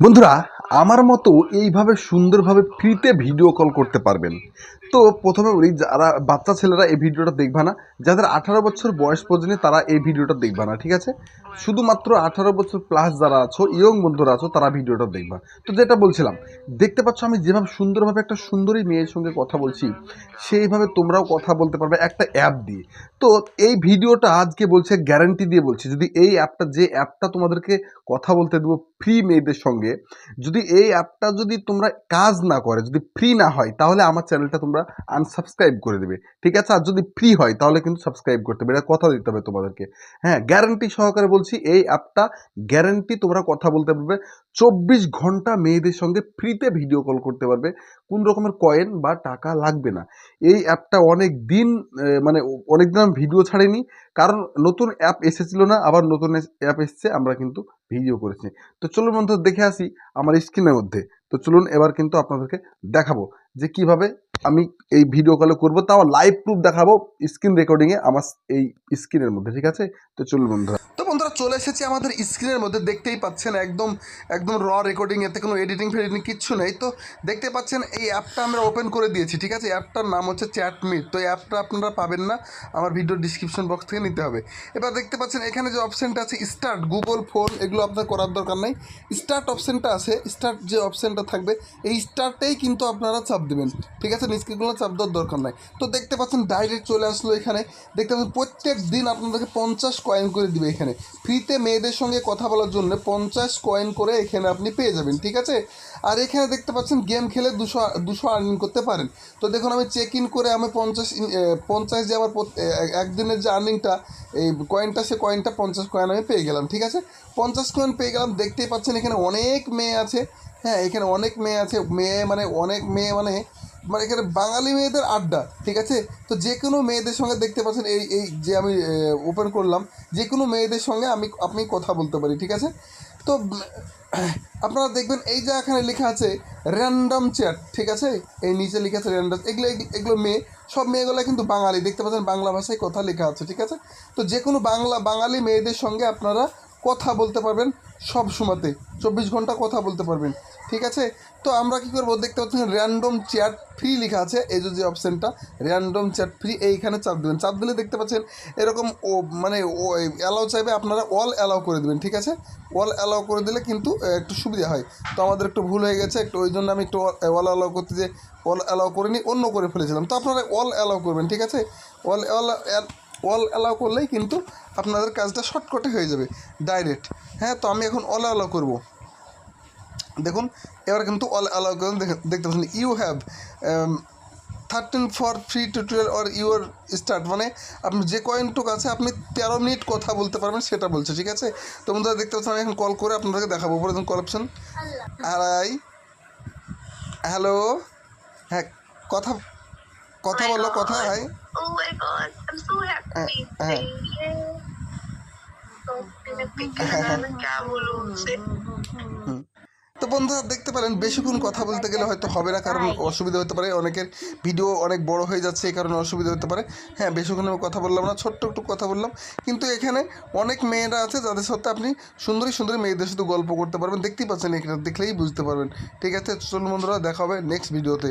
বন্ধুরা আমার মতো এইভাবে সুন্দরভাবে ফ্রিতে ভিডিও কল করতে পারবেন। তো প্রথমে বলি, যারা বাচ্চা ছেলেরা এই ভিডিওটা দেখবে না, যাদের আঠারো বছর বয়স পর্যন্ত তারা এই ভিডিওটা দেখবে না, ঠিক আছে? শুধুমাত্র আঠারো বছর প্লাস যারা আছো ইয়ং বন্ধুরা আছো, তারা ভিডিওটা দেখবা। তো যেটা বলছিলাম, দেখতে পাচ্ছ আমি যেভাবে সুন্দরভাবে একটা সুন্দরী মেয়ের সঙ্গে কথা বলছি, সেইভাবে তোমরাও কথা বলতে পারবে একটা অ্যাপ দিয়ে। তো এই ভিডিওটা আজকে বলছে গ্যারান্টি দিয়ে বলছি, যদি এই অ্যাপটা যে অ্যাপটা তোমাদেরকে কথা বলতে দেবো ফ্রি মেয়েদের সঙ্গে, যদি এই অ্যাপটা যদি তোমরা কাজ না করে, যদি ফ্রি না হয়, তাহলে আমার চ্যানেলটা তোমরা আনসাবস্ক্রাইব করে দেবে। ঠিক আছে? আর যদি ফ্রি হয়, তাহলে কিন্তু সাবস্ক্রাইব করতে হবে। এটা কথা দিতে হবে তোমাদেরকে। হ্যাঁ গ্যারান্টি সহকারে বলছি, এই অ্যাপটা গ্যারান্টি তোমরা কথা বলতে পারবে। চব্বিশ ঘণ্টা মেয়েদের সঙ্গে ফ্রিতে ভিডিও কল করতে পারবে। কোন রকমের কয়েন বা টাকা লাগবে না। এই অ্যাপটা অনেক দিন মানে অনেক দিন আমি ভিডিও ছাড়িনি, কারণ নতুন অ্যাপ এসেছিল না, আবার নতুন অ্যাপ এসছে, আমরা কিন্তু ভিডিও করেছি। তো চলুন বন্ধু দেখে আসি আমার স্ক্রিনের মধ্যে। তো চলুন এবার কিন্তু আপনাদেরকে দেখাবো যে কীভাবে আমি এই ভিডিও কলে করব। তাও লাইভ প্রুফ দেখাবো স্ক্রিন রেকর্ডিংয়ে আমার এই স্ক্রিনের মধ্যে, ঠিক আছে? তো চলুন বন্ধুরা। বন্ধুরা চলে এসেছি আমাদের স্ক্রিনের মধ্যে। দেখতেই পাচ্ছেন একদম একদম র রেকর্ডিং এতে কোনো এডিটিং ফেডিটিং কিচ্ছু নেই। তো দেখতে পাচ্ছেন এই অ্যাপটা আমরা ওপেন করে দিয়েছি, ঠিক আছে? অ্যাপটার নাম হচ্ছে চ্যাট মিট তো এই অ্যাপটা আপনারা পাবেন না, আমার ভিডিও ডিসক্রিপশন বক্স থেকে নিতে হবে। এবার দেখতে পাচ্ছেন এখানে যে অপশানটা আছে স্টার্ট গুগল ফোন এগুলো আপনার করার দরকার নেই। স্টার্ট অপশানটা আছে স্টার্ট যে অপশানটা থাকবে, এই স্টার্টেই কিন্তু আপনারা চাপ দেবেন। ঠিক আছে? নিচকেগুলো চাপ দেওয়ার দরকার নাই। তো দেখতে পাচ্ছেন ডাইরেক্ট চলে আসলো এখানে। দেখতে পাচ্ছেন প্রত্যেক দিন আপনাদেরকে পঞ্চাশ কয়েন করে দিবে এখানে। ফ্রিতে মেয়েদের সঙ্গে কথা বলার জন্য পঞ্চাশ কয়েন করে এখানে আপনি পেয়ে যাবেন, ঠিক আছে? আর এখানে দেখতে পাচ্ছেন গেম খেলে দুশো দুশো আর্নিং করতে পারেন। তো দেখুন, আমি চেক ইন করে আমি পঞ্চাশ পঞ্চাশ যে আমার একদিনের যে আর্নিংটা এই কয়েনটা সে কয়েনটা পঞ্চাশ কয়েন আমি পেয়ে গেলাম, ঠিক আছে? পঞ্চাশ কয়েন পেয়ে গেলাম, দেখতেই পাচ্ছেন এখানে অনেক মেয়ে আছে। হ্যাঁ এখানে অনেক মেয়ে আছে, মেয়ে মানে অনেক মেয়ে মানে মানে এখানে বাঙালি মেয়েদের আড্ডা, ঠিক আছে? তো যে কোনো মেয়েদের সঙ্গে দেখতে পাচ্ছেন, এই এই যে আমি ওপেন করলাম যে কোনো মেয়েদের সঙ্গে আমি, আপনি কথা বলতে পারি, ঠিক আছে? তো, আপনারা দেখবেন এই যে এখানে লেখা আছে র্যান্ডম চ্যাট ঠিক আছে? এই নিচে লেখা আছে র্যান্ডম এগুলো এগুলো মেয়ে, সব মেয়েগুলো কিন্তু বাঙালি, দেখতে পাচ্ছেন বাংলা ভাষায় কথা লেখা আছে, ঠিক আছে? তো যে কোনো বাংলা, বাঙালি মেয়েদের সঙ্গে আপনারা কথা বলতে পারবেন সব সময়তে। চব্বিশ ঘণ্টা কথা বলতে পারবেন। ঠিক আছে? তো আমরা কী করব? দেখতে পাচ্ছেন র্যান্ডম চ্যাট ফ্রি লেখা আছে এই যে অপশানটা র্যান্ডম চ্যাট ফ্রি এইখানে চাপ দেবেন। চাপ দিলে দেখতে পাচ্ছেন এরকম ও মানে ও অ্যালাউ চাইবে, আপনারা অল অ্যালাউ করে দেবেন। ঠিক আছে? অল অ্যালাউ করে দিলে কিন্তু একটু সুবিধা হয়। তো আমাদের একটু ভুল হয়ে গেছে, একটু ওই জন্য আমি একটু অল অ্যালাউ করতে যে অল অ্যালাউ করিনি, অন্য করে ফেলেছিলাম। তো আপনারা অল অ্যালাউ করবেন, ঠিক আছে? অল অল অল অ্যালাউ করলেই কিন্তু আপনাদের কাজটা শর্টকাটে হয়ে যাবে ডাইরেক্ট হ্যাঁ তো আমি এখন অল অ্যালাউ করব। দেখুন এবার কিন্তু অল অ্যালাউ করেন দেখে- দেখতে পাচ্ছেন you have thirteen for free tutorial or your start মানে আপনি যে কয়েনটুক আছে আপনি তেরো মিনিট কথা বলতে পারবেন সেটা বলছে ঠিক আছে? তো বন্ধুরা দেখতে পাচ্ছেন আমি এখন কল করে আপনাদেরকে দেখাবো উপরে দেখুন কল অপশন আড়াই হ্যালো হ্যাঁ কথা কথা বলো কথা Oh Uh, uh. তো বন্ধুরা দেখতে পারেন বেশিক্ষণ কথা বলতে গেলে হয়তো হবে না কারণ অসুবিধা হতে পারে। অনেকের ভিডিও অনেক বড় হয়ে যাচ্ছে এই কারণে অসুবিধা হতে পারে। হ্যাঁ বেশিক্ষণ আমি কথা বললাম না ছোট্ট একটু কথা বললাম। কিন্তু এখানে অনেক মেয়েরা আছে যাদের সাথে আপনি সুন্দরী সুন্দরী মেয়েদের সাথে গল্প করতে পারবেন। দেখতেই পাচ্ছেন এখানে দেখলেই বুঝতে পারবেন। ঠিক আছে চলুন বন্ধুরা দেখা হবে নেক্সট ভিডিওতে